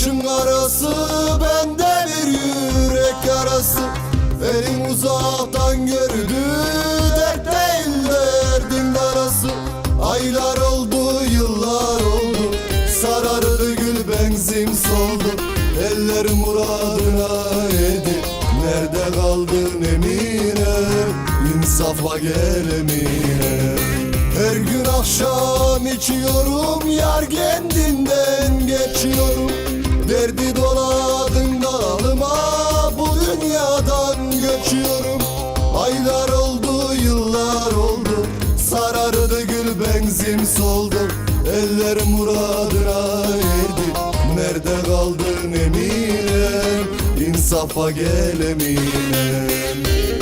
Başım karası bende bir yürek yarası Elin uzaktan gördü dert değil derdin arası Aylar oldu yıllar oldu Sarardı gül benzin soldu. Eller muradına erdi Nerede kaldın Emine? İnsafa gel Emine. Her gün akşam içiyorum Yar kendinden geçiyorum. Derdi doladın dalalıma Bu dünyadan göçüyorum. Aylar oldu yıllar oldu. Sarardı gül benzin soldu. Eller muradına erdi. Nerede kaldın Emine İnsafa gel Emine